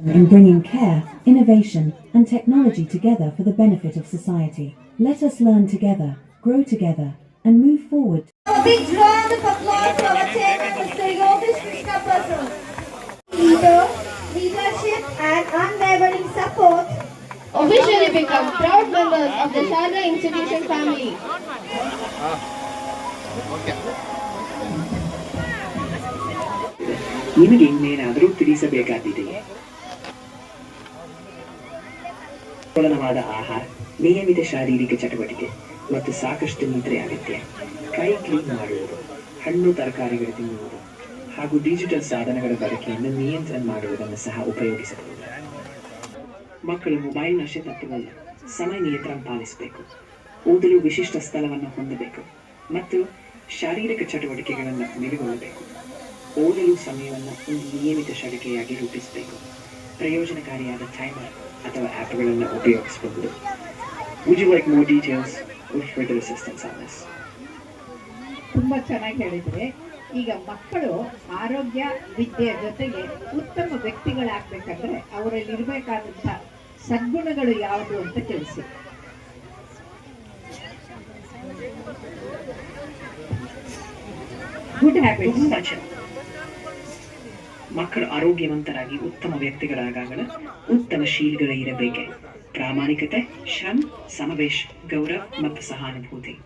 in bringing care, innovation, and technology together for the benefit of society. Let us learn together, grow together, and move forward A big round of applause for our chairman, Mr. Yogesh Krishna Prasad. Leader, leadership and unwavering support officially become proud members of the Sharda Institution family. ನಿಮಗೆ ಇನ್ನೇನಾದರೂ ತಿಳಿಸಬೇಕಾದಿದೆಯೇ ಸಮತೋಲನವಾದ ಆಹಾರ, ನಿಯಮಿತ ಶಾರೀರಿಕ ಚಟುವಟಿಕೆ ಮತ್ತು ಸಾಕಷ್ಟು ನಿದ್ರೆ ಅಗತ್ಯ. ಕೈ ಕ್ಲೀನ್ ಮಾಡುವುದು, ಹಣ್ಣು ತರಕಾರಿಗಳು ತಿನ್ನುವುದು ಹಾಗೂ ಡಿಜಿಟಲ್ ಸಾಧನಗಳ ಬಳಕೆಯನ್ನು ನಿಯಂತ್ರಣ ಮಾಡುವುದನ್ನು ಸಹ ಉಪಯೋಗಿಸಬಹುದು. ಮಕ್ಕಳು ಮೊಬೈಲ್ ನಶೆ ತಪ್ಪುವಲ್ಲ ಸಮಯ ನಿಯಂತ್ರಣ ಪಾಲಿಸಬೇಕು. ಓದಲು ವಿಶಿಷ್ಟ ಸ್ಥಳವನ್ನು ಹೊಂದಬೇಕು ಮತ್ತು ಶಾರೀರಿಕ ಚಟುವಟಿಕೆಗಳನ್ನು ನೆಲೆಗೊಳ್ಳಬೇಕು. ಓದಲು ಸಮಯವನ್ನು ಒಂದು ನಿಯಮಿತ ಶಡಿಕೆಯಾಗಿ ರೂಪಿಸಬೇಕು. ಪ್ರಯೋಜನಕಾರಿಯಾದ ಟೈಮರ್ ಅಥವಾ ಆ್ಯಪ್ಗಳನ್ನು ಉಪಯೋಗಿಸಬಹುದು Would you like more details or further assistance on this? ತುಂಬ ಚೆನ್ನಾಗಿ ಹೇಳಿದರೆ. ಈಗ ಮಕ್ಕಳು ಆರೋಗ್ಯ ವಿದ್ಯೆಯ ಜೊತೆಗೆ ಉತ್ತಮ ವ್ಯಕ್ತಿಗಳಾಗಬೇಕಂದ್ರೆ ಅವರಲ್ಲಿ ಇರಬೇಕಾದಂಥ ಸದ್ಗುಣಗಳು ಯಾವುದು ಅಂತ ತಿಳಿಸಿ. ಗುಡ್ ಹ್ಯಾಬಿಟ್ಸ್ ಮಕ್ಕಳು ಆರೋಗ್ಯವಂತರಾಗಿ ಉತ್ತಮ ವ್ಯಕ್ತಿಗಳಾಗಲು ಉತ್ತಮ ಶೀಲಗಳು ಇರಬೇಕೆ. ಪ್ರಾಮಾಣಿಕತೆ, ಶ್ರಮ, ಸಮವೇಶ, ಗೌರವ ಮತ್ತು ಸಹಾನುಭೂತಿ.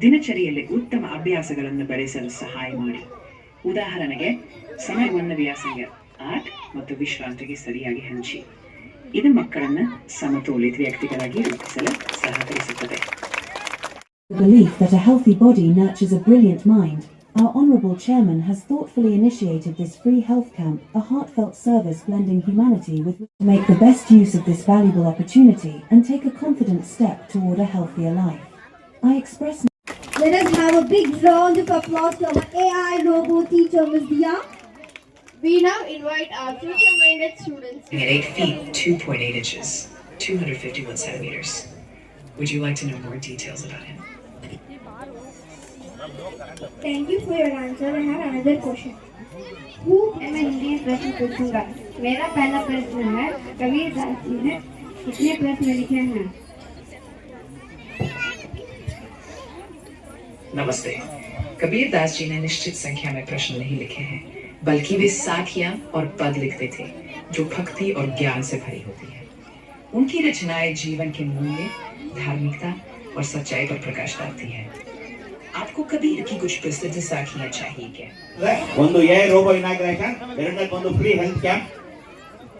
ದಿನಚರಿಯಲ್ಲಿ ಉತ್ತಮ ಅಭ್ಯಾಸಗಳನ್ನು ಬೆಳೆಸಲು ಸಹಾಯ ಮಾಡಿ. ಉದಾಹರಣೆಗೆ ಸಮಯವನ್ನು ವ್ಯಾಸಂಗ ಆರ್ಟ್ ಮತ್ತು ವಿಶ್ರಾಂತಿಗೆ ಸರಿಯಾಗಿ ಹಂಚಿ. ಇದು ಮಕ್ಕಳನ್ನು ಸಮತೋಲಿತ ವ್ಯಕ್ತಿಗಳಾಗಿ ರೂಪಿಸಲು ಸಹಕರಿಸುತ್ತದೆ. Our Honourable Chairman has thoughtfully initiated this free health camp, a heartfelt service blending humanity with to make the best use of this valuable opportunity and take a confident step toward a healthier life. I express Let us have a big round of applause for our AI robo teacher, Ms. Dia. We now invite our future-minded students. at 8 feet 2.8 inches, 251 centimeters. Would you like to know more details about him? Thank you for your answer. I have another question. Who मैं हिंदी में प्रश्न पूछूँगा मेरा पहला प्रश्न है कबीर दास जी ने कितने प्रश्न लिखे हैं? नमस्ते। कबीर दास जी ने निश्चित संख्या में प्रश्न नहीं लिखे हैं, बल्कि वे साखियाँ और पद लिखते थे, जो भक्ति और ज्ञान से भरी होती है। उनकी रचनाएँ जीवन के मूल्य, धार्मिकता और सच्चाई पर प्रकाश डालती है। आपको कबीर की कुछ प्रसिद्ध साखियां चाहिए क्या ಅಂದ್ರೆ ಒಂದು ಎ ರೋಬೋ ಇನಾಗ್ರೇಷನ್ ಎರಡನೇದು ಒಂದು ಫ್ರೀ ಹೆಲ್ತ್ ಕ್ಯಾಂಪ್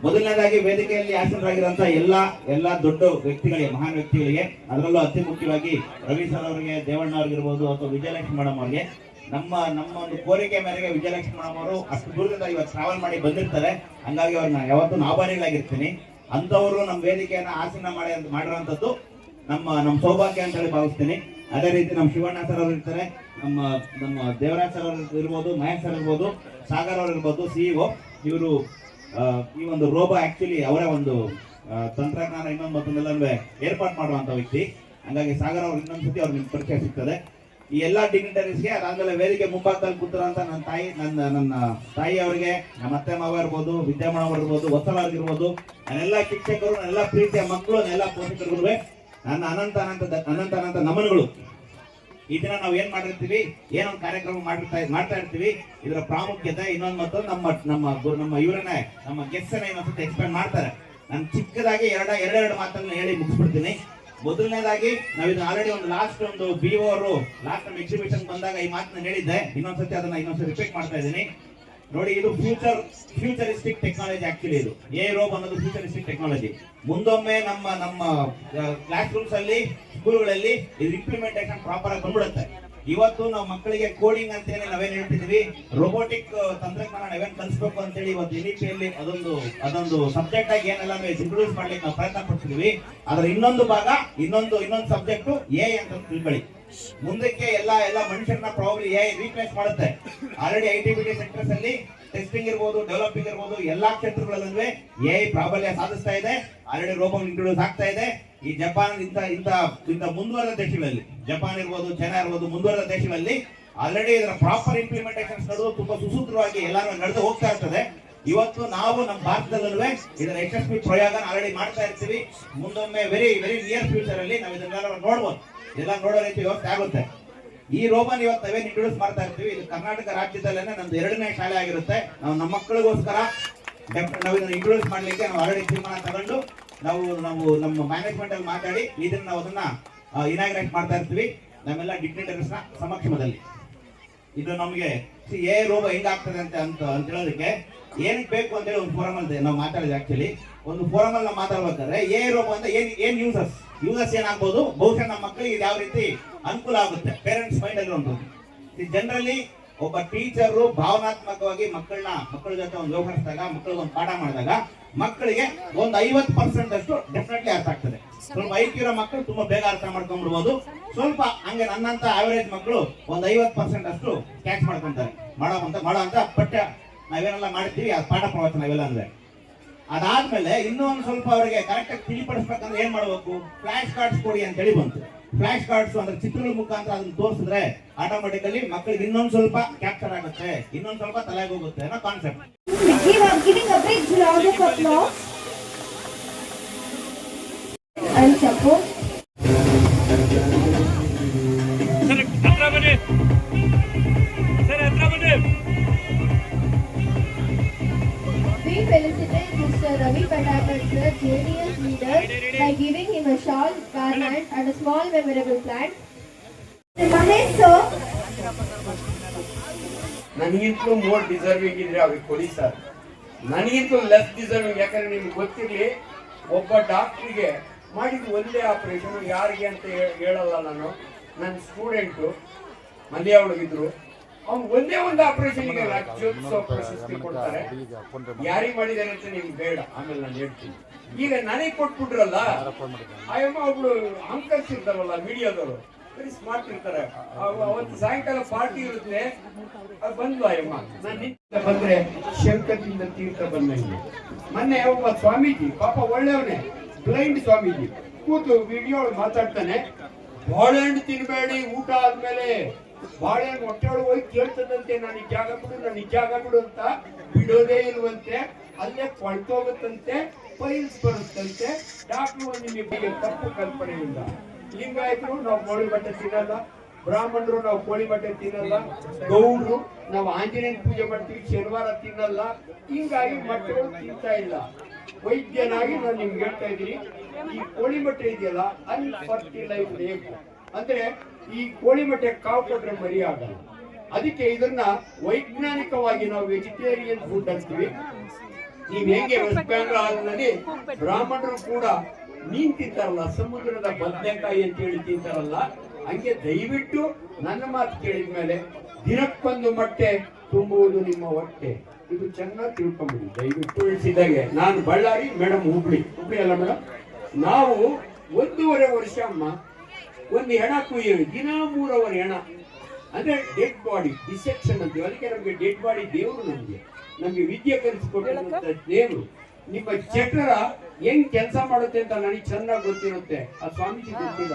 ಮೊದಲನೇದಾಗಿ ವೇದಿಕೆಯಲ್ಲಿ ಆಸೀನರಾಗಿರುವಂತಹ ಎಲ್ಲ ಎಲ್ಲ ದೊಡ್ಡ ವ್ಯಕ್ತಿಗಳಿಗೆ ಮಹಾನ್ ವ್ಯಕ್ತಿಗಳಿಗೆ ಅದರಲ್ಲೂ ಅತಿ ಮುಖ್ಯವಾಗಿ ರವಿ ಸರ್ ಅವರಿಗೆ ದೇವಣ್ಣ ಅವ್ರಿಗಿರ್ಬೋದು ಅಥವಾ ವಿಜಯಲಕ್ಷ್ಮಿ ಮೇಡಮ್ ಅವರಿಗೆ ನಮ್ಮ ನಮ್ಮ ಒಂದು ಕೋರಿಕೆ ಮೇರೆಗೆ ವಿಜಯಲಕ್ಷ್ಮಿ ಮೇಡಮ್ ಅವರು ಅಷ್ಟು ದೂರದಿಂದ ಇವತ್ತು ಟ್ರಾವೆಲ್ ಮಾಡಿ ಬಂದಿರ್ತಾರೆ ಹಂಗಾಗಿ ಅವ್ರನ್ನ ಯಾವತ್ತೂ ಆಭಾರಿಗಳಾಗಿರ್ತೀನಿ ಅಂತವರು ನಮ್ಮ ವೇದಿಕೆಯನ್ನ ಆಸೀನ ಮಾಡಿ ಮಾಡಿರುವಂತದ್ದು ನಮ್ಮ ನಮ್ಮ ಸೌಭಾಗ್ಯ ಅಂತ ಹೇಳಿ ಭಾವಿಸ್ತೀನಿ ಅದೇ ರೀತಿ ನಮ್ಮ ಶಿವಣ್ಣ ಸರ್ ಅವರು ಇರ್ತಾರೆ, ನಮ್ಮ ನಮ್ಮ ದೇವರಾಜ್ ಸರ್ ಅವರು ಇರ್ಬೋದು, ಮಹೇಶ್ ಸರ್ ಇರ್ಬೋದು, ಸಾಗರ್ ಅವರು ಇರ್ಬೋದು ಸಿಇಒ ಇವರು ಈ ಒಂದು ರೋಬೋ ಆಕ್ಚುಲಿ ಅವರೇ ಒಂದು ತಂತ್ರಜ್ಞಾನ ಇನ್ನೊಂದು ಮತ್ತೊಂದೆಲ್ಲ ಏರ್ಪಾಟ್ ಮಾಡುವಂತ ವ್ಯಕ್ತಿ. ಹಂಗಾಗಿ ಸಾಗರ್ ಅವ್ರು ಇನ್ನೊಂದ್ಸತಿ ಅವ್ರಿಗೆ ನಿಮ್ಗೆ ಪರಿಚಯ ಸಿಗ್ತದೆ. ಈ ಎಲ್ಲ ಡಿಗ್ನಿಟರೀಸ್ಗೆ ಅದಾದ್ಮೇಲೆ ವೇದಿಕೆ ಮುಂಭಾಗದಲ್ಲಿ ಕೂತಿರೋಂಥ ನನ್ನ ತಾಯಿ, ನನ್ನ ನನ್ನ ತಾಯಿ ಅವರಿಗೆ, ನಮ್ಮ ಅತ್ತೆ ಮಾವ ಇರ್ಬೋದು, ವಿದ್ಯಾಮಣ ಅವರು ಇರ್ಬೋದು ಇರ್ಬೋದು, ನನ್ನೆಲ್ಲ ಶಿಕ್ಷಕರು, ನನ್ನೆಲ್ಲ ಪ್ರೀತಿಯ ಮಕ್ಕಳು, ನನ್ನೆಲ್ಲ ಪೋಷಕರುಗಳು, ನನ್ನ ಅನಂತ ಅನಂತ ಅನಂತ ಅನಂತ ನಮನಗಳು. ಈ ದಿನ ನಾವು ಏನ್ ಮಾಡಿರ್ತೀವಿ? ಏನೊಂದು ಕಾರ್ಯಕ್ರಮ ಮಾಡಿರ್ತಾ ಮಾಡ್ತಾ ಇರ್ತೀವಿ. ಇದರ ಪ್ರಾಮುಖ್ಯತೆ ಇನ್ನೊಂದ್ ಮತ್ತು ನಮ್ಮ ನಮ್ಮ ನಮ್ಮ ಇವರನ್ನೇ, ನಮ್ಮ ಗೆಸ್ಟ್ ಏನಂತ ಎಕ್ಸ್ಪ್ಲೇನ್ ಮಾಡ್ತಾರೆ. ನಾನು ಚಿಕ್ಕದಾಗಿ ಎರಡ, ಎರಡೆರಡು ಮಾತನ್ನ ಹೇಳಿ ಮುಗಿಸ್ಬಿಡ್ತೀನಿ. ಮೊದಲನೇದಾಗಿ ನಾವು ಇದು ಆಲ್ರೆಡಿ ಒಂದು ಲಾಸ್ಟ್ ಒಂದು ಬಿ ಅವರು ಲಾಸ್ಟ್ ಟೈಮ್ ಎಕ್ಸಿಬಿಷನ್ ಬಂದಾಗ ಈ ಮಾತನ್ನ ಹೇಳಿದ್ದೆ. ಇನ್ನೊಂದ್ಸತಿ ಅದನ್ನ ಇನ್ನೊಂದ್ಸತಿ ರಿಪೀಟ್ ಮಾಡ್ತಾ ಇದ್ದೀನಿ. ನೋಡಿ, ಇದು ಫ್ಯೂಚರ್ ಫ್ಯೂಚರಿಸ್ಟಿಕ್ ಟೆಕ್ನಾಲಜಿ ಆಕ್ಚುಲಿ ಇದು. ಎ ರೋಬ್ ಅನ್ನೋದು ಫ್ಯೂಚರಿಸ್ಟಿಕ್ ಟೆಕ್ನಾಲಜಿ ಮುಂದೊಮ್ಮೆ ನಮ್ಮ ನಮ್ಮ ಕ್ಲಾಸ್ ರೂಮ್ಸ್ ಅಲ್ಲಿ ಸ್ಕೂಲ್ಗಳಲ್ಲಿ ಇದು ಇಂಪ್ಲಿಮೆಂಟೇಷನ್ ಪ್ರಾಪರ್ ಆಗಿ ಬಂದ್ಬಿಡುತ್ತೆ. ಇವತ್ತು ನಾವು ಮಕ್ಕಳಿಗೆ ಕೋಡಿಂಗ್ ಅಂತ ಹೇಳಿ ನಾವೇನ್ ಹೇಳ್ತಿದೀವಿ ರೋಬೋಟಿಕ್ ತಂತ್ರಜ್ಞಾನ ನಾವೇನ್ ಕಲಿಸ್ಬೇಕು ಅಂತ ಹೇಳಿ ಇವತ್ತು ಎನ್ ಅದೊಂದು ಅದೊಂದು ಸಬ್ಜೆಕ್ಟ್ ಆಗಿ ಏನೆಲ್ಲ ಇಂಟ್ರೊಡ್ಯೂಸ್ ಮಾಡ್ಲಿಕ್ಕೆ ನಾವು ಪ್ರಯತ್ನ ಪಡ್ತಿದೀವಿ. ಅದರ ಇನ್ನೊಂದು ಭಾಗ, ಇನ್ನೊಂದು ಇನ್ನೊಂದು ಸಬ್ಜೆಕ್ಟ್ ಎ ಅಂತ ತಿಳ್ಕೊಳ್ಳಿ. ಮುಂದಕ್ಕೆ ಎಲ್ಲ ಎಲ್ಲ ಮನುಷ್ಯರನ್ನ ಪ್ರಾಬ್ಲಿ ಎ ರೀಪ್ಲೇಸ್ ಮಾಡುತ್ತೆ. Already I T B T sectors ಅಲ್ಲಿ ಟೆಸ್ಟಿಂಗ್ ಇರ್ಬೋದು ಡೆವಲಪಿಂಗ್ ಇರ್ಬೋದು, ಎಲ್ಲಾ ಕ್ಷೇತ್ರಗಳಲ್ಲೂ ಎ ಪ್ರಾಬಲ್ಯ ಸಾಧಿಸ್ತಾ ಇದೆ. ಆಲ್ರೆಡಿ ರೋಬೋ ಇಂಟ್ರೊಡ್ಯೂಸ್ ಆಗ್ತಾ ಇದೆ. ಈ ಜಪಾನ್ ಇಂತ ಇಂತ ಇಂತ ಮುಂದುವರೆದ ದೇಶಗಳಲ್ಲಿ, ಜಪಾನ್ ಇರ್ಬೋದು, ಚೈನಾ ಇರ್ಬೋದು, ಮುಂದುವರೆದ ದೇಶಗಳಲ್ಲಿ ಆಲ್ರೆಡಿ ಇದರ ಪ್ರಾಪರ್ ಇಂಪ್ಲಿಮೆಂಟೇಷನ್ ನಡೆದು ತುಂಬಾ ಸುಸೂತ್ರವಾಗಿ ಎಲ್ಲಾನು ನಡೆದು ಹೋಗ್ತಾ ಇರ್ತದೆ. ಇವತ್ತು ನಾವು ನಮ್ಮ ಭಾರತದಲ್ಲೂ ಇದರ ಯಶಸ್ವಿ ಪ್ರಯೋಗ ಆಲ್ರೆಡಿ ಮಾಡ್ತಾ ಇರ್ತೀವಿ. ಮುಂದೊಮ್ಮೆ ವೆರಿ ವೆರಿ ನಿಯರ್ ಫ್ಯೂಚರ್ ಅಲ್ಲಿ ನಾವು ಇದನ್ನೆಲ್ಲ ನೋಡ್ಬೋದು. ಇದೆಲ್ಲ ನೋಡೋ ರೀತಿ ವ್ಯವಸ್ಥೆ ಆಗುತ್ತೆ. ಈ ರೋಮನ್ ಇವತ್ತು ಅವೇನ್ ಇಂಟ್ರೊಡ್ಯೂಸ್ ಮಾಡ್ತಾ ಇರ್ತೀವಿ. ಇದು ಕರ್ನಾಟಕ ರಾಜ್ಯದಲ್ಲೇನೆ ನಮ್ದು ಎರಡನೇ ಶಾಲೆ ಆಗಿರುತ್ತೆ. ನಾವು ನಮ್ಮ ಮಕ್ಕಳಿಗೋಸ್ಕರ ನಾವು ಇದನ್ನು ಇಂಟ್ರೊಡ್ಯೂಸ್ ಮಾಡ್ಲಿಕ್ಕೆ ನಾವು ಆಲ್ರೆಡಿ ತೀರ್ಮಾನ ತಗೊಂಡು ನಾವು ನಾವು ನಮ್ಮ ಮ್ಯಾನೇಜ್ಮೆಂಟ್ ಅಲ್ಲಿ ಮಾತಾಡಿ ಇದನ್ನ ನಾವು ಅದನ್ನ ಇನಾಗ್ರೇಟ್ ಮಾಡ್ತಾ ಇರ್ತೀವಿ. ನಮ್ಮೆಲ್ಲ ಡಿಗ್ನಿಟರೀಸ್ನ ಸಮಕ್ಷಮದಲ್ಲಿ. ಇದು ನಮಗೆ ಎ ರೋಗ ಹೆಂಗಾಗ್ತದೆ ಅಂತ ಅಂತ ಅಂತ ಹೇಳೋದಕ್ಕೆ ಏನಕ್ಕೆ ಬೇಕು ಅಂತೇಳಿ ಒಂದು ಫೋರಮ್ ಅಲ್ಲಿ ನಾವು ಮಾತಾಡಿದ್ವಿ ಆಕ್ಚುಲಿ ಒಂದು ಫೋರಮ್ ಅಲ್ಲಿ ನಾವು ಮಾತಾಡ್ಬೇಕಾದ್ರೆ ಎ ರೋಗ ಅಂತ ಏನ್ ಏನ್ ಯೂಸಸ್ ಯೂಸಸ್ ಏನಾಗ್ಬೋದು ಬಹುಶಃ ನಮ್ಮ ಮಕ್ಕಳಿಗೆ ಯಾವ ರೀತಿ ಅನುಕೂಲ ಆಗುತ್ತೆ. ಪೇರೆಂಟ್ಸ್ ಮೈಂಡ್ ಅಲ್ಲಿ ಒಂದು. ಜನರಲ್ಲಿ ಒಬ್ಬ ಟೀಚರು ಭಾವನಾತ್ಮಕವಾಗಿ ಮಕ್ಕಳನ್ನ, ಮಕ್ಕಳ ಜೊತೆ ಒಂದು ವ್ಯವಹರಿಸಿದಾಗ, ಮಕ್ಕಳಿಗೆ ಒಂದು ಪಾಠ ಮಾಡಿದಾಗ ಮಕ್ಕಳಿಗೆ ಒಂದು ಐವತ್ತು ಪರ್ಸೆಂಟ್ ಅಷ್ಟು ಡೆಫಿನೆಟ್ಲಿ ಅರ್ಥ ಆಗ್ತದೆ. ಸ್ವಲ್ಪ ಐಕ್ಯ ಇರೋ ಮಕ್ಕಳು ತುಂಬಾ ಬೇಗ ಅರ್ಥ ಮಾಡ್ಕೊಂಡ್ಬಿಡ್ಬೋದು. ಸ್ವಲ್ಪ ಹಂಗೆ ನನ್ನಂತ ಆವರೇಜ್ ಮಕ್ಕಳು ಒಂದು ಐವತ್ತು ಪರ್ಸೆಂಟ್ ಅಷ್ಟು ಕ್ಯಾಚ್ ಮಾಡ್ಕೊಂತಾರೆ. ಮಾಡೋ ಅಂತ ಮಾಡೋ ಅಂತ ಪಠ್ಯ ನಾವೇನೆಲ್ಲ ಮಾಡ್ತೀವಿ, ಅದು ಪಾಠ ಪ್ರವಚನ ಇವೆಲ್ಲ ಅಂದ್ರೆ. ಅದಾದ್ಮೇಲೆ ಇನ್ನೂ ಒಂದು ಸ್ವಲ್ಪ ಅವರಿಗೆ ಕರೆಕ್ಟ್ ಆಗಿ ತಿಳಿಪಡಿಸ್ಬೇಕಂದ್ರೆ ಏನ್ ಮಾಡ್ಬೇಕು? ಫ್ಲಾಶ್ ಕಾರ್ಡ್ಸ್ ಕೊಡಿ ಅಂತ ಹೇಳಿ ಬಂತು. ಫ್ಲಾಶ್ ಕಾರ್ಡ್ಸ್ ಅಂದ್ರೆ ಚಿತ್ರಗಳ ಮುಖಾಂತರ ಅದನ್ನ ತೋರಿಸಿದ್ರೆ ಆಟೋಮೆಟಿಕಲಿ ಮಕ್ಕಳಿಗೆ ಇನ್ನೊಂದು ಸ್ವಲ್ಪ ಕ್ಯಾಪ್ಚರ್ ಆಗುತ್ತೆ. ಇನ್ನೊಂದ್ ಸ್ವಲ್ಪ ತಲೆಗೆ ಹೋಗುತ್ತೆ ಅನ್ನೋ concept Give a, by giving him a shawl, garment, and a small memorable plant. Mahesh sir. ನನಗಿಂತಲೂ ಮೋರ್ ಡಿಸರ್ವಿಂಗ್ ಇದ್ರೆ ಅವ್ರಿಗೆ ಕೊಡಿ ಸರ್ ನನಗಿಂತಲೂ ಲೆಸ್ ಡಿಸರ್ವಿಂಗ್ ಯಾಕಂದ್ರೆ ನಿಮ್ಗೆ ಗೊತ್ತಿರಲಿ ಒಬ್ಬ ಡಾಕ್ಟ್ರಿಗೆ ಮಾಡಿದ ಒಂದೇ ಆಪರೇಷನ್ ಯಾರಿಗೆ ಅಂತ ಹೇಳಲ್ಲ ನಾನು ನನ್ನ ಸ್ಟೂಡೆಂಟು ಮಲ್ಯ ಒಳಗಿದ್ರು ಅವ್ನು ಒಂದೇ ಒಂದು ಆಪರೇಷನ್ ರಾಜ್ಯೋತ್ಸವ ಪ್ರಶಸ್ತಿ ಕೊಡ್ತಾರೆ. ಯಾರಿಗೆ ಮಾಡಿದಾರೆ ಅಂತ ನಿಮ್ಗೆ ಬೇಡ. ಆಮೇಲೆ ನಾನು ಹೇಳ್ತೀನಿ. ಈಗ ನನಗೆ ಕೊಟ್ಬಿಟ್ರಲ್ಲ ಆಯಮ್ಮ ಒಬ್ಳು ಅಂಕಲ್ಸ್ ಇರ್ತಾರಲ್ಲ ಮೀಡಿಯಾದವರು. ವೆರಿ ಸ್ಮಾರ್ಟ್ ಇರ್ತಾರೆ. ಅವ- ಅವತ್ತು ಸಾಯಂಕಾಲ ಪಾರ್ಟಿ ಇರುತ್ತೆ ಅದ್ ಬಂದ್ಲು ಆಯಮ್ಮ ನಾನು ನಿಂತ ಬಂದ್ರೆ ಶಂಕದಿಂದ ತೀರ್ಥ ಬಂದಂಗೆ ಮೊನ್ನೆ ಒಬ್ಬ ಸ್ವಾಮೀಜಿ ಪಾಪ ಒಳ್ಳೆಯವನೇ ಬ್ಲೈಂಡ್ ಸ್ವಾಮೀಜಿ ಕೂತು ವಿಡಿಯೋ ಮಾತಾಡ್ತಾನೆ. ಬಾಳೆಹಣ್ಣು ತಿನ್ಬೇಡಿ ಊಟ ಆದ್ಮೇಲೆ ಬಾಳೆಹಣ್ಣು ಹೊಟ್ಟೆಯೊಳಗೆ ಹೋಗಿ ಕೇಳ್ತದಂತೆ, ನಾನು ನಿಜ ಜಾಗ ಬಿಡು, ನಾನು ನಿಜ ಜಾಗ ಬಿಡು ಅಂತ ಬಿಡೋದೇ ಇಲ್ವಂತೆ, ಅಲ್ಲೇ ಕೊಳ್ತೋಗುತ್ತಂತೆ ಫೈಲ್ಸ್ ಬರುತ್ತಂತೆ. ಡಾಕ್ಟರ್ ನಿಮಗೆ ತಪ್ಪು ಕಲ್ಪನೆ ಇಲ್ಲ ಲಿಂಗಾಯತರು ನಾವು ಕೋಳಿ ಬಟ್ಟೆ ತಿನ್ನಲ್ಲ, ಬ್ರಾಹ್ಮಣರು ನಾವು ಕೋಳಿ ಬಟ್ಟೆ ತಿನ್ನಲ್ಲ, ಗೌಡರು ನಾವು ಆಂಜನೇಯನ ಪೂಜೆ ಮಾಡ್ತೀವಿ, ಶನಿವಾರ ತಿನ್ನಲ್ಲ, ಹಿಂಗಾಗಿ ಮೊಟ್ಟೆಗಳು ತಿಂತಾ ಇಲ್ಲ. ವೈದ್ಯನಾಗಿ ನಾನು ನಿಮ್ಗೆ ಹೇಳ್ತಾ ಇದ್ದೀನಿ, ಈ ಕೋಳಿ ಬಟ್ಟೆ ಇದೆಯಲ್ಲ ಅನ್ಫರ್ಟಿಲೈಸ್ ಬೇಕು. ಅಂದ್ರೆ ಈ ಕೋಳಿ ಮೊಟ್ಟೆ ಕಾವು ಮರಿ ಆಗಲ್ಲ ಅದಕ್ಕೆ ಇದನ್ನ ವೈಜ್ಞಾನಿಕವಾಗಿ ನಾವು ವೆಜಿಟೇರಿಯನ್ ಫುಡ್ ಅಂತೀವಿ. ನೀವ್ ಹೆಂಗೆ ವೆಸ್ಟ್ ಬೆಂಗಾಲ್ನಲ್ಲಿ ಬ್ರಾಹ್ಮಣರು ಕೂಡ ಮೀನ್ ತಿಂತಾರಲ್ಲ, ಸಮುದ್ರದ ಬದನೆಕಾಯಿ ಅಂತ ಹೇಳಿ ತಿಂತಾರಲ್ಲ, ಹಂಗೆ ದಯವಿಟ್ಟು ನನ್ನ ಮಾತು ಕೇಳಿದ ಮೇಲೆ ದಿನಕ್ಕೊಂದು ಮೊಟ್ಟೆ ತುಂಬುವುದು ನಿಮ್ಮ ಹೊಟ್ಟೆ. ಇದು ಚೆನ್ನಾಗಿ ತಿಳ್ಕೊಂಬಿಡಿ, ದಯವಿಟ್ಟು ಉಳಿಸಿದಾಗೆ. ನಾನು ಬಳ್ಳಾರಿ ಮೇಡಮ್ ಹುಬ್ಳಿ. ಹುಬ್ಳಿ ಅಲ್ಲ ಮೇಡಮ್ ನಾವು ಒಂದೂವರೆ ವರ್ಷ ಅಮ್ಮ ಒಂದು ಹೆಣ ಕುಯ್ಯೋ ದಿನ ಮೂರವರ ಹೆಣ. ಅಂದ್ರೆ ಡೆಡ್ ಬಾಡಿ ಡಿಸೆಕ್ಷನ್ ಅಂತೀವಿ ಅದಕ್ಕೆ ನಮಗೆ ಡೆಡ್ ಬಾಡಿ ದೇವರು ನಮಗೆ. ನಮಗೆ ವಿದ್ಯೆ ಕಲಿಸಿಕೊಟ್ಟಿರುವಂತ ದೇವರು. ನಿಮ್ಮ ಚಕ್ರ ಹೆಂಗ್ ಕೆಲಸ ಮಾಡುತ್ತೆ ಅಂತ ನನಗೆ ಚೆನ್ನಾಗಿ ಗೊತ್ತಿರುತ್ತೆ. ಆ ಸ್ವಾಮೀಜಿ ಗೊತ್ತಿಲ್ಲ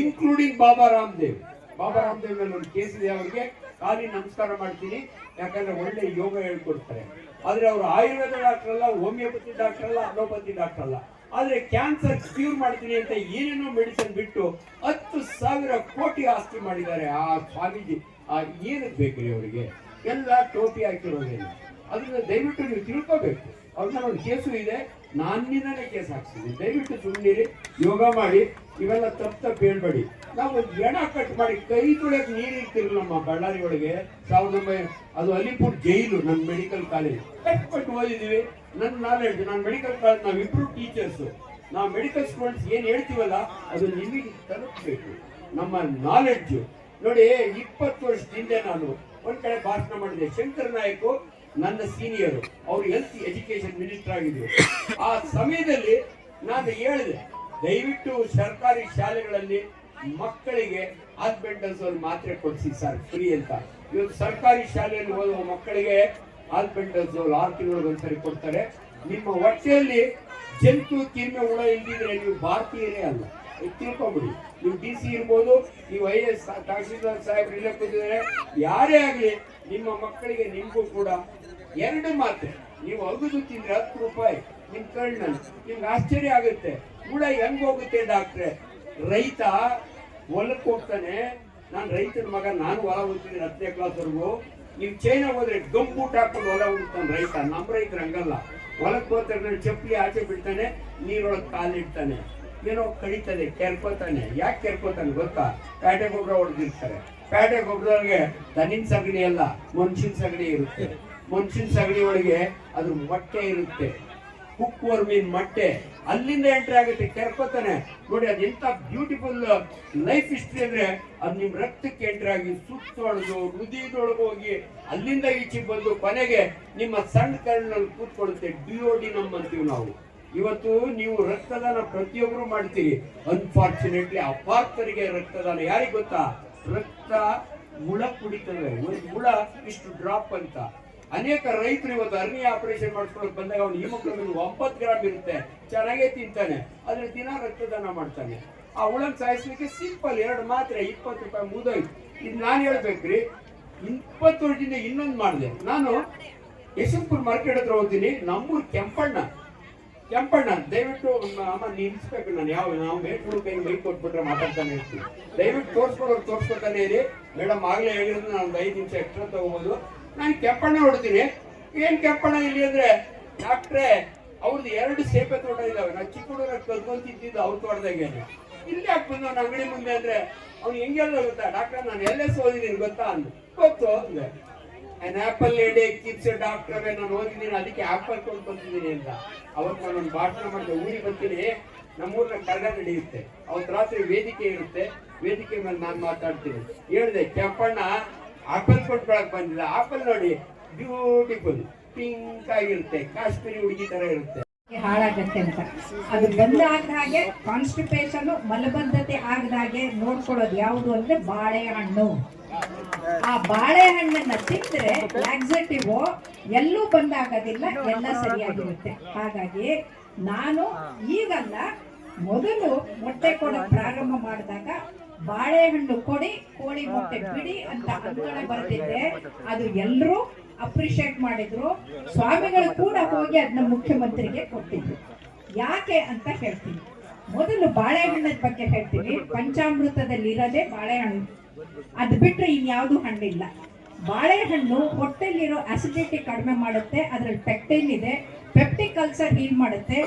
ಇನ್ಕ್ಲೂಡಿಂಗ್ ಬಾಬಾ ರಾಮದೇವ್. ಬಾಬಾ ರಾಮದೇವ್ ಮೇಲೆ ಒಂದು ಕೇಸ್ ಇದೆ ಅವರಿಗೆ. ಖಾಲಿ ನಮಸ್ಕಾರ ಮಾಡ್ತೀನಿ. ಯಾಕಂದ್ರೆ ಒಳ್ಳೆ ಯೋಗ ಹೇಳ್ಕೊಡ್ತಾರೆ. ಆದ್ರೆ ಅವರು ಆಯುರ್ವೇದ ಡಾಕ್ಟರ್ ಅಲ್ಲ ಹೋಮಿಯೋಪತಿ ಡಾಕ್ಟರ್ ಅಲ್ಲ ಅಲೋಪತಿ ಡಾಕ್ಟರ್ ಅಲ್ಲ ಆದ್ರೆ ಕ್ಯಾನ್ಸರ್ ಕ್ಯೂರ್ ಮಾಡ್ತೀನಿ ಅಂತ ಏನೇನೋ ಮೆಡಿಸಿನ್ ಬಿಟ್ಟು ಹತ್ತು ಸಾವಿರ ಕೋಟಿ ಆಸ್ತಿ ಮಾಡಿದ್ದಾರೆ ಆ ಸ್ವಾಮೀಜಿ. ಆ ಏನಕ್ಕೆ ಬೇಕ್ರಿ ಅವರಿಗೆ? ಎಲ್ಲ ಟೋಪಿ ಹಾಕಿರೋದಿಲ್ಲ ಅದನ್ನ ದಯವಿಟ್ಟು ನೀವು ತಿಳ್ಕೋಬೇಕು. ಅವ್ರನ್ನ ಒಂದು ಕೇಸು ಇದೆ. ನಾನಿಂದನೇ ಕೇಸ್ ಹಾಕ್ಸಿದ್ದೀನಿ. ದಯವಿಟ್ಟು ಸುಮ್ಮನಿರಿ ಯೋಗ ಮಾಡಿ, ಇವೆಲ್ಲ ತಪ್ಪು ತಪ್ಪು ಹೇಳ್ಬೇಡಿ. ನಾವು ಎಣ ಕಟ್ ಮಾಡಿ ಕೈ ತೊಳೆಯಕ್ಕೆ ನೀರು ಇರ್ತೀರಿ ನಮ್ಮ ಬಳ್ಳಾರಿ ಒಳಗೆ ಸಾವಿರದ ಒಂಬೈನೂರ ಅದು ಅಲಿಪುರ್ ಜೈಲು ನನ್ನ ಮೆಡಿಕಲ್ ಕಾಲೇಜ್ ಕಷ್ಟಪಟ್ಟು ಓದಿದ್ದೀವಿ ನನ್ನ ನಾಲೆಡ್ಜ್ ನಾನು ಮೆಡಿಕಲ್ ಕಾಲೇಜ್ ನಾವಿಬ್ರು ಟೀಚರ್ಸು ನಾವು ಮೆಡಿಕಲ್ ಸ್ಟೂಡೆಂಟ್ಸ್ ಏನು ಹೇಳ್ತೀವಲ್ಲ, ಅದು ನಿಮಗೆ ತಲುಪಬೇಕು. ನಮ್ಮ ನಾಲೆಡ್ಜು ನೋಡಿ, ಇಪ್ಪತ್ತು ವರ್ಷದ ಹಿಂದೆ ನಾನು ಒಂದು ಕಡೆ ಭಾಷಣ ಮಾಡಿದೆ. ಶಂಕರ್ ನಾಯಕ್ ನನ್ನ ಸೀನಿಯರ್ ಅವರು ಹೆಲ್ತ್ ಎಜುಕೇಶನ್ ಮಿನಿಸ್ಟರ್ ಆಗಿದ್ರು. ಆ ಸಮಯದಲ್ಲಿ ನಾನು ಹೇಳಿದೆ, ದಯವಿಟ್ಟು ಸರ್ಕಾರಿ ಶಾಲೆಗಳಲ್ಲಿ ಮಕ್ಕಳಿಗೆ ಆಲ್ಬೆಂಡಲ್ಸೋಲ್ ಮಾತ್ರೆ ಕೊಡಿಸಿ ಸರ್ ಫ್ರೀ ಅಂತ. ಇವತ್ತು ಸರ್ಕಾರಿ ಶಾಲೆಯಲ್ಲಿ ಓದುವ ಮಕ್ಕಳಿಗೆ ಆಲ್ಬೆಂಡಲ್ಸೋಲ್ ಆರು ತಿಂಗಳಿಗೆ ಒಂದ್ಸರಿ ಕೊಡ್ತಾರೆ. ನಿಮ್ಮ ಹೊಟ್ಟೆಯಲ್ಲಿ ಜಂತು ತಿನ್ನೆ ಹುಳ ಇಲ್ದಿದ್ರೆ ನೀವು ಭಾರತೀಯರೇ ಅಲ್ಲ. ತಿಳ್ಕೊಬಿಡಿ ತಿಳ್ಕೊಂಬಿಡಿ, ನೀವು ಡಿ ಸಿ ಇರ್ಬೋದು, ನೀವು ಐ ಎಸ್ ತಹಸೀಲ್ದಾರ್ ಸಾಹೇಬ್ ಇಲ್ಲೇ ಕೂತಿದ್ದಾರೆ ಯಾರೇ ಆಗಲಿ ನಿಮ್ಮ ಮಕ್ಕಳಿಗೆ ನಿಮಗೂ ಕೂಡ ಎರಡು ಮಾತು ನೀವು ಅಗದು ತಿಂದ್ರೆ ಹತ್ತು ರೂಪಾಯಿ. ನಿಮ್ ಕಣ್ಣಲ್ಲಿ. ನಿಮ್ಗೆ ಆಶ್ಚರ್ಯ ಆಗುತ್ತೆ. ಹುಳ ಹೆಂಗ್ ಹೋಗುತ್ತೆ ಡಾಕ್ಟ್ರೆ? ರೈತ ಹೊಲಕ್ಕೆ ಹೋಗ್ತಾನೆ. ನಾನು ರೈತನ ಮಗ, ನಾನು ಹೊಲ ಹೋಗ್ತಿದ್ದೀನಿ ಹತ್ತನೇ ಕ್ಲಾಸ್ವರೆಗೂ ನೀವು ಚೈನಾ ಹೋದ್ರೆ ಊಟ ಹಾಕೊಂಡು ಹೊಲ ಹೋಗ್ತಾನೆ ರೈತ. ನಮ್ಮ ರೈತರು ಹಂಗಲ್ಲ. ಹೊಲಕ್ಕೆ ಹೋಗ್ತಾರೆ ಚಪ್ಪಲಿ ಆಚೆ ಬಿಡ್ತಾನೆ, ನೀರೊಳಗೆ ಕಾಲಿಡ್ತಾನೆ. ಏನೋ ಕಡಿತಾನೆ, ಕೆರ್ಕೋತಾನೆ. ಯಾಕೆ ಕೆರ್ಕೋತಾನೆ ಗೊತ್ತಾ? ಪ್ಯಾಟೆ ಗೊಬ್ಬರ ಹೊಡೆದಿರ್ತಾರೆ. ಪ್ಯಾಟೆ ಗೊಬ್ಬರದೊಳಗೆ ದನಿನ್ ಸಗಣಿ ಅಲ್ಲ ಮನುಷ್ಯನ ಸಗಣಿ ಇರುತ್ತೆ. ಮನುಷ್ಯನ ಸಗಣಿ ಒಳಗೆ ಅದ್ರ ಮೊಟ್ಟೆ ಇರುತ್ತೆ. ಕುಕ್ವರ್ಮಿನ್ ಮೊಟ್ಟೆ. ಅಲ್ಲಿಂದ ಎಂಟ್ರಿ ಆಗುತ್ತೆ ಕೆರ್ಕೋತಾನೆ ನೋಡಿ, ಅದು ಎಂತ ಬ್ಯೂಟಿಫುಲ್ ಲೈಫ್ ಹಿಸ್ಟ್ರಿ ಅಂದ್ರೆ, ಅದು ನಿಮ್ ರಕ್ತಕ್ಕೆ ಎಂಟ್ರಿ ಆಗಿ ಸುತ್ತೊಳದು ಹೃದಯದೊಳಗೆ ಹೋಗಿ ಅಲ್ಲಿಂದ ಈಚೆಗೆ ಬಂದು ಕೊನೆಗೆ ನಿಮ್ಮ ಸಣ್ಣ ಕರ್ಣಲ್ಲಿ ಕೂತ್ಕೊಳ್ಳುತ್ತೆ ಡಿಯೋಡಿನಮ್ ಅಂತೀವಿ ನಾವು. ಇವತ್ತು ನೀವು ರಕ್ತದಾನ ಪ್ರತಿಯೊಬ್ಬರು ಮಾಡ್ತೀರಿ. ಅನ್ಫಾರ್ಚುನೇಟ್ಲಿ ಅಪಾರ್ಥರಿಗೆ ರಕ್ತದಾನ. ಯಾರಿಗೆ ಗೊತ್ತಾ? ರಕ್ತ ಮುಳ ಕುಡಿತವೆ. ಒಂದು ಮುಳ ಇಷ್ಟು ಡ್ರಾಪ್ ಅಂತ. ಅನೇಕ ರೈತರು ಇವತ್ತು ಅರ್ನಿ ಆಪರೇಷನ್ ಮಾಡಿಸ್ಕೊಳಕ್ ಬಂದಾಗ ಅವ್ನು ಹಿಮೋಗ್ಲೋಬಿನ್ ಒಂಬತ್ತು ಗ್ರಾಮ್ ಇರುತ್ತೆ, ಚೆನ್ನಾಗೇ ತಿಂತಾನೆ. ಆದ್ರೆ ದಿನ ರಕ್ತದಾನ ಮಾಡ್ತಾನೆ. ಆ ಹುಳನ್ ಸಾಯಿಸ್ಲಿಕ್ಕೆ ಸಿಂಪಲ್ ಎರಡು ಮಾತ್ರೆ, ಇಪ್ಪತ್ತು ರೂಪಾಯಿ ಮುದೋಯ್ ಇದು ನಾನು ಹೇಳ್ಬೇಕ್ರಿ, ಇಪ್ಪತ್ತು ವರ್ಷದಿಂದ ಇನ್ನೊಂದು ಮಾಡಿದೆ. ನಾನು ಯಶವಂತಪುರ ಮಾರ್ಕೆಟ್ ಹತ್ರ ಹೋಗ್ತೀನಿ, ನಮ್ಮೂರು ಕೆಂಪಣ್ಣ. ಕೆಂಪಣ್ಣ, ದಯವಿಟ್ಟು ಅಮ್ಮ ನಿಲ್ಲಿಸ್ಬೇಕು ನಾನು ಯಾವ, ನಾವು ಮೇಟ್ರು ಕೈ ಮೈ ಕೊಟ್ಬಿಟ್ರೆ ಮಾತಾಡ್ತಾನೆ ಇರ್ತೀನಿ. ದಯವಿಟ್ಟು ತೋರ್ಸ್ಕೊಡೋರು ತೋರ್ಸ್ಕೊತಾನೆ ಇರಿ. ಮೇಡಮ್ ಆಗ್ಲೇ ಹೇಳಿದ್ರು ನಾನು ಒಂದು ಐದು ನಿಮಿಷ ಎಕ್ಸ್ಟ್ರಾ ತಗೋಬಹುದು ನಾನು ಕೆಪ್ಪಣ್ಣ ಹೊಡ್ತೀನಿ ಏನ್ ಕೆಪ್ಪಣ್ಣ ಇಲ್ಲಿ ಅಂದ್ರೆ ಡಾಕ್ಟ್ರೆ ಅವ್ರದ್ದು ಎರಡು ಸೇಪೆ ತೋಟ ಇದಾವೆ. ನಾನು ಚಿಕ್ಕ ಹುಡುಗರ ಕಲ್ಕೊಂತಿದ್ದು ಅವ್ರ ತೋಟದಾಗೆ ಇಲ್ಲಿ ಯಾಕೆ ಬಂದು ಅಂಗಡಿ ಮುಂದೆ ಅಂದ್ರೆ, ಅವ್ನು ಹೆಂಗೆಲ್ಲ ಗೊತ್ತಾ? ಡಾಕ್ಟರ್ ನಾನು ಎಲ್ಲೇ ಸೋದಿನಿ ಗೊತ್ತಾ ಅಂದ್ ಗೊತ್ತು ಅಂದೆ ಆ್ಯನ್ ಆ್ಯಪಲ್ ಎಡೆ ಕಿಪ್ಸ್ ಡಾಕ್ಟ್ರೇ ನಾನು ಓದಿದ್ದೀನಿ ಅದಕ್ಕೆ ಆಪಲ್ ಕೊಂಡು ಬಂದಿದ್ದೀನಿ ಅಂತ. ಅವತ್ತು ನಾನು ಒಂದು ಭಾಷಣ ಮಾಡಿದೆ, ಊರಿಗೆ ಬರ್ತೀನಿ. ನಮ್ಮೂರಿನ ಕರ್ಗ ನಡೆಯುತ್ತೆ. ಅವತ್ತು ರಾತ್ರಿ ವೇದಿಕೆ ಇರುತ್ತೆ. ವೇದಿಕೆ ಮೇಲೆ ನಾನು ಮಾತಾಡ್ತೀನಿ. ಹೇಳಿದೆ, ಕೆಂಪಣ್ಣ ಆಪಲ್ ಕೊಟ್ಕೊಳಕ್ ಬಂದಿಲ್ಲ. ಆಪಲ್ ನೋಡಿ ಬ್ಯೂಟಿಫುಲ್ ಪಿಂಕ್ ಆಗಿರುತ್ತೆ, ಕಾಶ್ಮೀರಿ ಹುಡುಗಿ ತರ ಇರುತ್ತೆ. ಹಾಳಾಗತ್ತೆ ಅಂತ. ಅದು ಬಂದಾಗದ ಹಾಗೆ ಕಾನ್ಸ್ಟಿಪೇಷನ್ ಮಲಬದ್ಧತೆ ಆಗದ ಹಾಗೆ ನೋಡ್ಕೊಳ್ಳೋದು ಯಾವುದು ಅಂದ್ರೆ ಬಾಳೆಹಣ್ಣು. ಆ ಬಾಳೆಹಣ್ಣನ್ನ ತಿಂದ್ರೆ ಲ್ಯಾಕ್ಸೇಟಿವ್ ಎಲ್ಲೂ ಬಂದಾಗೋದಿಲ್ಲ, ಎಲ್ಲ ಸರಿಯಾಗಿರುತ್ತೆ. ಹಾಗಾಗಿ ನಾನು ಈಗಲ್ಲ ಮೊದಲು ಮೊಟ್ಟೆ ಕೊಡೋ ಪ್ರಾರಂಭ ಮಾಡಿದಾಗ ಬಾಳೆಹಣ್ಣು ಕೊಡಿ ಕೋಳಿ ಮೊಟ್ಟೆ ಬಿಡಿ ಅಂತ ಅಂಕಣ ಬರ್ತಿದ್ದೆ ಅದು ಎಲ್ಲರೂ ಅಪ್ರಿಶಿಯೇಟ್ ಮಾಡಿದ್ರು. ಸ್ವಾಮಿಗಳು ಕೂಡ ಹೋಗಿ ಅದನ್ನ ಮುಖ್ಯಮಂತ್ರಿಗೆ ಕೊಟ್ಟಿದ್ರು. ಯಾಕೆ ಅಂತ ಹೇಳ್ತೀನಿ. ಮೊದಲು ಬಾಳೆಹಣ್ಣದ ಬಗ್ಗೆ ಹೇಳ್ತೀನಿ. ಪಂಚಾಮೃತದಲ್ಲಿ ಇರೋದೇ ಬಾಳೆಹಣ್ಣು. ಅದ್ ಬಿಟ್ರೆ ಇನ್ಯಾವುದು ಹಣ್ಣಿಲ್ಲ. ಬಾಳೆಹಣ್ಣು ಹೊಟ್ಟೆಲಿರೋ ಅಸಿಡಿಟಿ ಕಡಿಮೆ ಮಾಡುತ್ತೆ ಅದ್ರಲ್ಲಿ ಪೆಕ್ಟೈನ್ ಇದೆ. ಪೆಪ್ಟಿಕ್ ಅಲ್ಸರ್ ಹೀಲ್ ಮಾಡುತ್ತೆ.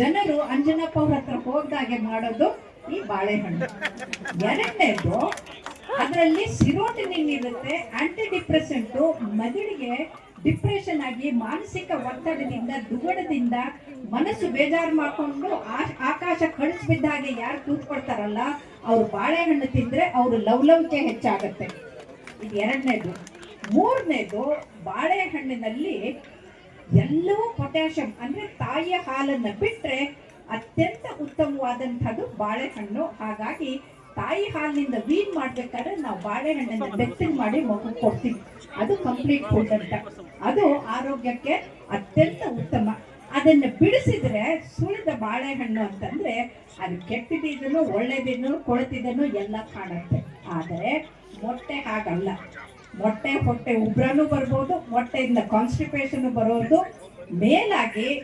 ಜನರು ಅಂಜನಪ್ಪ ಅವ್ರ ಹತ್ರ ಹೋಗ್ದಾಗೆ ಮಾಡೋದು ಈ ಬಾಳೆಹಣ್ಣು. ಎರಡನೇದು, ಅದರಲ್ಲಿ ಸಿರೋಟಿನಿನ್ ಇರುತ್ತೆ ಆಂಟಿ ಡಿಪ್ರೆಸೆಂಟು ಮೆದುಳಿಗೆ ಡಿಪ್ರೆಷನ್ ಆಗಿ ಮಾನಸಿಕ ಒತ್ತಡದಿಂದ ದುಗಡದಿಂದ ಮನಸ್ಸು ಬೇಜಾರು ಮಾಡಿಕೊಂಡು ಆಕಾಶ ಕಳಿಸ್ಬಿದ್ದ ಹಾಗೆ ಯಾರು ಕೂತ್ಕೊಳ್ತಾರಲ್ಲ ಅವ್ರು ಬಾಳೆಹಣ್ಣು ತಿಂದ್ರೆ ಅವರು ಲವಲವಿಕೆ ಹೆಚ್ಚಾಗತ್ತೆ. ಇದು ಎರಡನೇದು. ಮೂರನೇದು, ಬಾಳೆಹಣ್ಣಿನಲ್ಲಿ ಎಲ್ಲವೂ ಪೊಟ್ಯಾಷಿಯಂ, ಅಂದರೆ ತಾಯಿಯ ಹಾಲನ್ನು ಬಿಟ್ರೆ ಅತ್ಯಂತ ಉತ್ತಮವಾದಂಥದ್ದು ಬಾಳೆಹಣ್ಣು. ಹಾಗಾಗಿ ತಾಯಿ ಹಾಲಿನಿಂದ ವೀನ್ ಮಾಡ್ಬೇಕಾದ್ರೆ ನಾವು ಬಾಳೆಹಣ್ಣನ್ನು ಬೆತ್ತನ್ ಮಾಡಿ ಮಗು ಕೊಡ್ತೀವಿ. ಅದು ಕಂಪ್ಲೀಟ್ ಫುಡ್ ಅಂತ. ಅದು ಆರೋಗ್ಯಕ್ಕೆ ಅತ್ಯಂತ ಉತ್ತಮ. ಅದನ್ನ ಬಿಡಿಸಿದ್ರೆ ಸುಳಿದ ಬಾಳೆಹಣ್ಣು ಅಂತಂದ್ರೆ ಅದು ಕೆಟ್ಟದಿದ್ದನು ಒಳ್ಳೇದಿದ್ದನು ಕೊಳತಿದ್ದನು ಎಲ್ಲ ಕಾಣುತ್ತೆ. ಆದರೆ ಮೊಟ್ಟೆ ಹಾಗಲ್ಲ. ಮೊಟ್ಟೆ ಹೊಟ್ಟೆ ಉಬ್ರನೂ ಬರ್ಬೋದು ಮೊಟ್ಟೆಯಿಂದ ಕಾನ್ಸ್ಟಿಪೇಷನ್ ಬರೋದು ಮೇಲಾಗಿ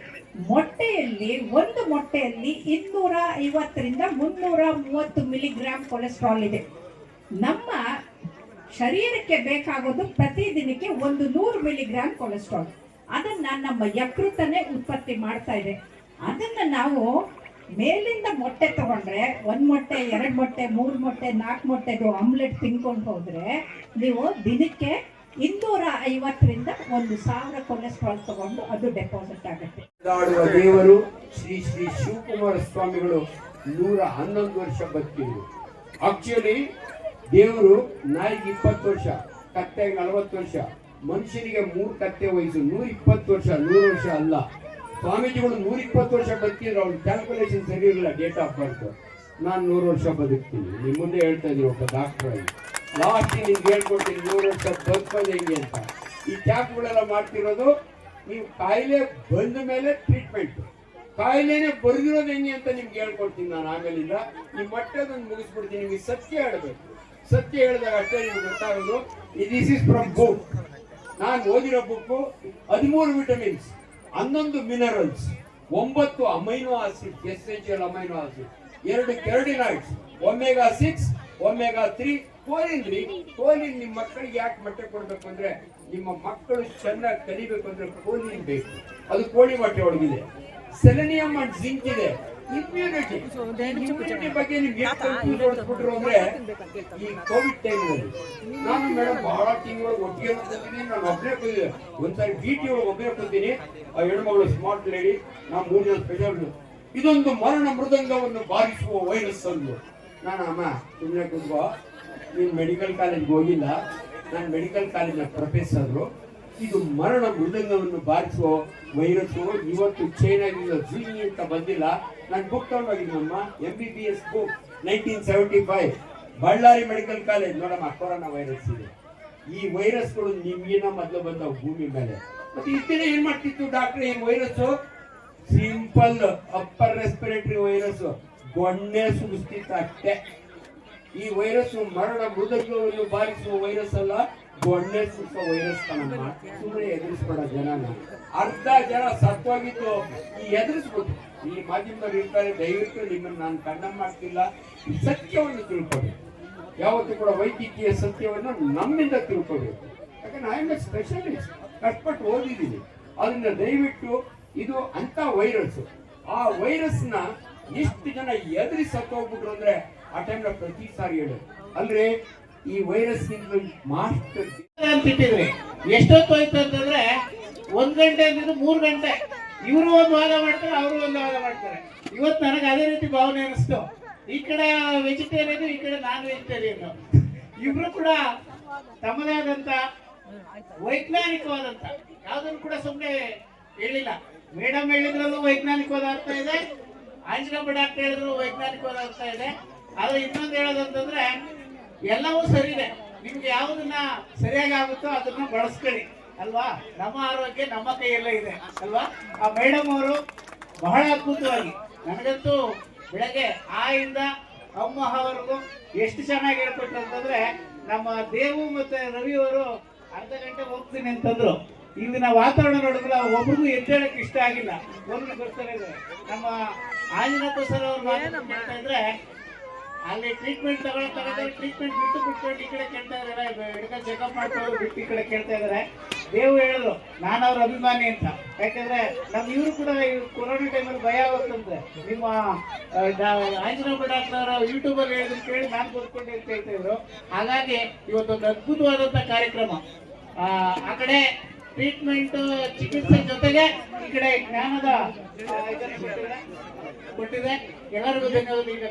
ಮೊಟ್ಟೆಯಲ್ಲಿ, ಒಂದು ಮೊಟ್ಟೆಯಲ್ಲಿ ಇನ್ನೂರ ಐವತ್ತರಿಂದ ಮುನ್ನೂರ ಮೂವತ್ತು ಮಿಲಿಗ್ರಾಮ್ ಕೊಲೆಸ್ಟ್ರಾಲ್ ಇದೆ. ನಮ್ಮ ಶರೀರಕ್ಕೆ ಬೇಕಾಗೋದು ಪ್ರತಿದಿನಕ್ಕೆ ಒಂದು ನೂರು ಮಿಲಿಗ್ರಾಮ್ ಕೊಲೆಸ್ಟ್ರಾಲ್ ಅದನ್ನ ನಮ್ಮ ಯಕೃತನೇ ಉತ್ಪತ್ತಿ ಮಾಡ್ತಾ ಇದೆ. ಅದನ್ನ ನಾವು ಮೇಲಿಂದ ಮೊಟ್ಟೆ ತಗೊಂಡ್ರೆ, ಒಂದ್ ಮೊಟ್ಟೆ, ಎರಡು ಮೊಟ್ಟೆ, ಮೂರು ಮೊಟ್ಟೆ, ನಾಲ್ಕು ಮೊಟ್ಟೆದು ಆಮ್ಲೆಟ್ ತಿನ್ಕೊಂಡು ಹೋದ್ರೆ, ನೀವು ದಿನಕ್ಕೆ ಇನ್ನೂರ ಐವತ್ತರಿಂದ ಒಂದು ಸಾವಿರ ಕೊಲೆಸ್ಟ್ರಾಲ್ ತಗೊಂಡು ಅದು ಡೆಪಾಸಿಟ್ ಆಗುತ್ತೆ. ದೇವರು ಶ್ರೀ ಶ್ರೀ ಶಿವಕುಮಾರ ಸ್ವಾಮಿಗಳು ನೂರ ಹನ್ನೊಂದು ವರ್ಷ ಬದುಕಿದ್ರು. ಆಕ್ಚುಲಿ ದೇವರು ನಾಯಿಗೆ ಇಪ್ಪತ್ತು ವರ್ಷ, ಕತ್ತೆಗೆ ನಲವತ್ತು ವರ್ಷ, ಮನುಷ್ಯನಿಗೆ ಮೂರು ಕತ್ತೆ ವಯಸ್ಸು ನೂರ ಇಪ್ಪತ್ತು ವರ್ಷ, ನೂರು ವರ್ಷ ಅಲ್ಲ. ಸ್ವಾಮೀಜಿಗಳು ನೂರ ಇಪ್ಪತ್ತು ವರ್ಷ ಬದುಕಿದ್ರು, ಅವ್ರ ಕ್ಯಾಲ್ಕುಲೇಷನ್ ಸರಿ ಇರಲಿಲ್ಲ ಡೇಟ್ ಆಫ್ ಬರ್ತ್ ನಾನು ನೂರು ವರ್ಷ ಬದುಕ್ತೀನಿ. ನಿಮ್ಮ ಮುಂದೆ ಹೇಳ್ತಾ ಇದ್ದೀನಿ, ಒಬ್ಬ ಡಾಕ್ಟರ್ ಆಗಿ. ಲಾಸ್ಟ್ ನಿಮ್ಗೆ ಹೇಳ್ಕೊಡ್ತೀನಿ ನೂರು ವರ್ಷ ಬದುಕೋದು ಹೆಂಗೆ ಅಂತ. ಈ ಕ್ಯಾಪ್ಗಳೆಲ್ಲ ಮಾಡ್ತಿರೋದು, ನೀವು ಕಾಯಿಲೆ ಬಂದ ಮೇಲೆ ಟ್ರೀಟ್ಮೆಂಟ್ ಕಾಯಿಲೆನೆ ಬರೆದಿರೋದು ಹೆಂಗೆ ಅಂತ ನಿಮ್ಗೆ ಹೇಳ್ಕೊಡ್ತೀನಿ ನಾನು ಆಮೇಲಿಂದ. ಈ ಮಟ್ಟದೊಂದು ಮುಗಿಸ್ಬಿಡ್ತೀನಿ, ನಿಮಗೆ ಸತ್ಯ ಹೇಳಬೇಕು. ಸತ್ಯ ಹೇಳಿದಾಗ ಅಷ್ಟೇ ನಿಮ್ಗೆ ಗೊತ್ತಾಗೋದು ದಿಸ್ ಇಸ್ ಫ್ರಮ್ ಬುಕ್ ನಾನು ಓದಿರೋ ಬುಕ್ಕು ಹದಿಮೂರು ವಿಟಮಿನ್ಸ್ ಹನ್ನೊಂದು ಮಿನರಲ್ಸ್ ಒಂಬತ್ತು amino acid L amino acid ಎರಡು carotenoids omega six omega three choline ರೀ ಕೋಲಿನ್ ನಿಮ್ಮ ಮಕ್ಕಳಿಗೆ ಯಾಕೆ ಮೊಟ್ಟೆ ಕೊಡ್ಬೇಕು ಅಂದ್ರೆ ನಿಮ್ಮ ಮಕ್ಕಳು ಚೆನ್ನಾಗಿ ಕಲಿಬೇಕು ಅಂದ್ರೆ ಕೋಲಿನ್ ಬೇಕು. ಅದು ಕೋಳಿ ಮೊಟ್ಟೆ ಒಳಗಿದೆ. ಸೆಲೆನಿಯಂ ಅಂಡ್ ಜಿಂಕ್ ಇದೆ. ಇಮ್ಯುನಿಟಿ ಇಮ್ಯುನಿಟಿ ಬಗ್ಗೆ ನಿಮ್ಗೆ ಕೊಟ್ಟರು ಹೊಡೆದ್ಬಿಟ್ರು ಅಂದ್ರೆ ಈ ಕೋವಿಡ್ ಟೈಮ್ನಲ್ಲಿ ನಾನು ಮೇಡಮ್ ಬಹಳ ತಿಂಗಳು ಒಟ್ಟಿಗೆ ಕೂತೀನಿ ನಾನು ಒಬ್ಬನೇ ಕೂತಿದ್ದೆ ಒಂದ್ಸಾರಿ ಬಿ ಟಿ ಒಳಗೆ ಒಬ್ಬನೇ ಕೂತೀನಿ ಆ ಹೆಣ್ಮಗಳು ಸ್ಮಾರ್ಟ್ ಲೇಡಿ ನಾವು ಮೂರು ಜನ ಸ್ಪೆಷಲ್ ಇದೊಂದು ಮರಣ ಮೃದಂಗವನ್ನು ಬಾರಿಸುವ ವೈರಸ್ ಅಂದು ನಾನು ಅಮ್ಮ ಸುಮ್ಮನೆ ಕೂತ್ಕೋ. ನೀನು ಮೆಡಿಕಲ್ ಕಾಲೇಜ್ಗೆ ಹೋಗಿಲ್ಲ. ನಾನು ಮೆಡಿಕಲ್ ಕಾಲೇಜಿನ ಪ್ರೊಫೆಸರು. ಇದು ಮರಣ ಮೃದಂಗವನ್ನು ಬಾರಿಸುವ ವೈರಸ್ ಇವತ್ತು ಚೈನಾಗಿಲ್ಲ ಝೀನಿ ಅಂತ ಬಂದಿಲ್ಲ. ನಾನು book ತಗೊಂಡೋಗಿದ್ದಮ್ಮ M B B S book nineteen seventy five Bellary medical college ನೋಡಮ್ಮ, ಕೊರೋನಾ ವೈರಸ್ ಇದೆ. ಈ ವೈರಸ್ಗಳು ನಿಮ್ಗಿನ ಮೊದಲು ಬಂದ ಭೂಮಿ ಮೇಲೆ. ಮತ್ತೆ ಇತ್ತಿನ ಏನ್ ಮಾಡ್ತಿತ್ತು ಡಾಕ್ಟರ್ ಈ virus simple upper respiratory virus ಗೊಣ್ಣೆ ಸುರಿಸ್ತಿತ್ತಷ್ಟೇ ಈ ವೈರಸ್ ಮರಣ ಮೃದಂಗವನ್ನು ಬಾರಿಸುವ ವೈರಸ್ ಅಲ್ಲ ಗೊಣ್ಣೆ ಸುರಿಸುವ ವೈರಸ್ ಕಣಮ್ಮ ಸುಮ್ಮನೆ ಎದುರಿಸ್ಬೇಡ ಜನನ ಅರ್ಧ ಜನ ಸತ್ವಾಗಿದ್ದು ಈ ಎದುರಿಸ್ಬಿಟ್ಟು ಈ ಮಾಧ್ಯಮದವ್ರು ಇರ್ತಾರೆ ದಯವಿಟ್ಟು ನಿಮ್ಮನ್ನು ನಾನು ಕಂಡ ಮಾಡ್ತಿಲ್ಲ. ಸತ್ಯವನ್ನು ತಿಳ್ಕೊಬೇಕು. ಯಾವತ್ತೂ ಕೂಡ ವೈದ್ಯಕೀಯ ಸತ್ಯವನ್ನು ನಮ್ಮಿಂದ ತಿಳ್ಕೊಬೇಕು. ಯಾಕಂದ್ರೆ ಐ ಎ ಸ್ಪೆಷಲಿಸ್ಟ್ ಕಷ್ಟಪಟ್ಟು ಓದಿದ್ದೀನಿ. ಅದರಿಂದ ದಯವಿಟ್ಟು ಇದು ಅಂತ ವೈರಸ್ ಆ ವೈರಸ್ನ ಎಷ್ಟು ಜನ ಎದುರಿ ಸತ್ತೋಗ್ಬಿಟ್ರು ಅಂದ್ರೆ ಆ ಟೈಮ್ನ ಪ್ರತಿ ಸಾರಿ ಹೇಳು. ಅಂದ್ರೆ ಈ ವೈರಸ್ ಮಾಸ್ಟರ್ ಅಂತ ಇಟ್ಟಿದ್ರಿ. ಎಷ್ಟೊತ್ತು ಅಂತಂದ್ರೆ ಒಂದ್ ಗಂಟೆ ಅಂದ್ರೆ ಮೂರ್ ಗಂಟೆ. ಇವರು ಒಂದು ವಾದ ಮಾಡ್ತಾರೆ, ಅವರು ಒಂದು ವಾದ ಮಾಡ್ತಾರೆ. ಇವತ್ತು ನನಗೆ ಅದೇ ರೀತಿ ಭಾವನೆ ಅನಿಸ್ತು. ಈ ಕಡೆ ವೆಜಿಟೇರಿಯನ್ ಈ ಕಡೆ ನಾನ್ ವೆಜಿಟೇರಿಯನ್ ಇಬ್ರು ಕೂಡ ತಮ್ಮದೇ ಆದಂತ ವೈಜ್ಞಾನಿಕವಾದಂತ. ಯಾವ್ದನ್ನು ಕೂಡ ಸುಮ್ಮನೆ ಹೇಳಿಲ್ಲ. ಮೇಡಮ್ ಹೇಳಿದ್ರಲ್ಲೂ ವೈಜ್ಞಾನಿಕವಾದ ಅರ್ಥ ಇದೆ. ಆಂಜನಪ್ಪ ಡಾಕ್ಟರ್ ಹೇಳಿದ್ರು ವೈಜ್ಞಾನಿಕವಾದ ಅರ್ಥ ಇದೆ. ಆದ್ರೆ ಇನ್ನೊಂದು ಹೇಳೋದಂತಂದ್ರೆ, ಎಲ್ಲವೂ ಸರಿ ಇದೆ ನಿಮ್ಗೆ ಯಾವುದನ್ನ ಸರಿಯಾಗಿ ಆಗುತ್ತೋ ಅದನ್ನ ಬಳಸ್ಕೊಳ್ಳಿ, ಅಲ್ವಾ? ನಮ್ಮ ಆರೋಗ್ಯ ನಮ್ಮ ಕೈಯಲ್ಲೇ ಇದೆ, ಅಲ್ವಾ? ಆ ಮೇಡಮ್ ಅವರು ಬಹಳ ಅದ್ಭುತವಾಗಿ, ನನಗಂತೂ ಬೆಳಗ್ಗೆ ಆ ಇಂದ ಅಮ್ಮವರೆಗೂ ಎಷ್ಟು ಚೆನ್ನಾಗಿ ಹೇಳ್ಕೊಟ್ರು ಅಂತಂದ್ರೆ, ನಮ್ಮ ದೇವು ಮತ್ತೆ ರವಿಯವರು ಅರ್ಧ ಗಂಟೆ ಹೋಗ್ತೀನಿ ಅಂತಂದ್ರು. ಇಲ್ಲಿನ ವಾತಾವರಣ ನೋಡಿದ್ರೆ ಒಬ್ರಿಗೂ ಎದ್ದೇಳಕ್ಕೆ ಇಷ್ಟ ಆಗಿಲ್ಲ. ಒಂದು ಬರ್ತಾರೆ ನಮ್ಮ ಆಂಜನಪ್ಪ ಸರ್ ಅವ್ರ ಕೇಳ್ತಾ ಇದ್ರೆ ಅಲ್ಲಿ ಟ್ರೀಟ್ಮೆಂಟ್ ತಗೊಳ್ತಾರೆ ಟ್ರೀಟ್ಮೆಂಟ್ ಬಿಟ್ಟು ಬಿಟ್ಕೊಂಡು ಈ ಕಡೆ ಕೇಳ್ತಾ ಇದಾರೆ ಮೆಡಿಕಲ್ ಚೆಕಪ್ ಮಾಡ್ಕೊಂಡು ಬಿಟ್ಟು ಈ ಕಡೆ ಕೇಳ್ತಾ ಇದಾರೆ ದೇವು ಹೇಳಿದ್ರು ನಾನು ಅವ್ರ ಅಭಿಮಾನಿ ಅಂತ. ಯಾಕಂದ್ರೆ ನಮ್ ಇವರು ಕೂಡ ಕೊರೋನಾ ಟೈಮಲ್ಲಿ ಭಯ ಆಗುತ್ತಂತೆ ನಿಮ್ಮ ಆಂಜನಪ್ಪ ಡಾಕ್ಟರ್ ಅವರ ಯೂಟ್ಯೂಬ್ ಅಲ್ಲಿ ಹೇಳಿದ್ರು ಕೇಳಿ ನಾನು ಕೂತ್ಕೊಂಡು ಅಂತ ಹೇಳ್ತಾ ಇದ್ರು. ಹಾಗಾಗಿ ಇವತ್ತೊಂದು ಅದ್ಭುತವಾದಂತ ಕಾರ್ಯಕ್ರಮ. ಆ ಕಡೆ ಟ್ರೀಟ್ಮೆಂಟ್ ಚಿಕಿತ್ಸೆ ಜೊತೆಗೆ ಈ ಕಡೆ ಜ್ಞಾನದ ಕೊಟ್ಟಿದೆ. ಎಲ್ಲರಿಗೂ ಧನ್ಯವಾದ ಈಗ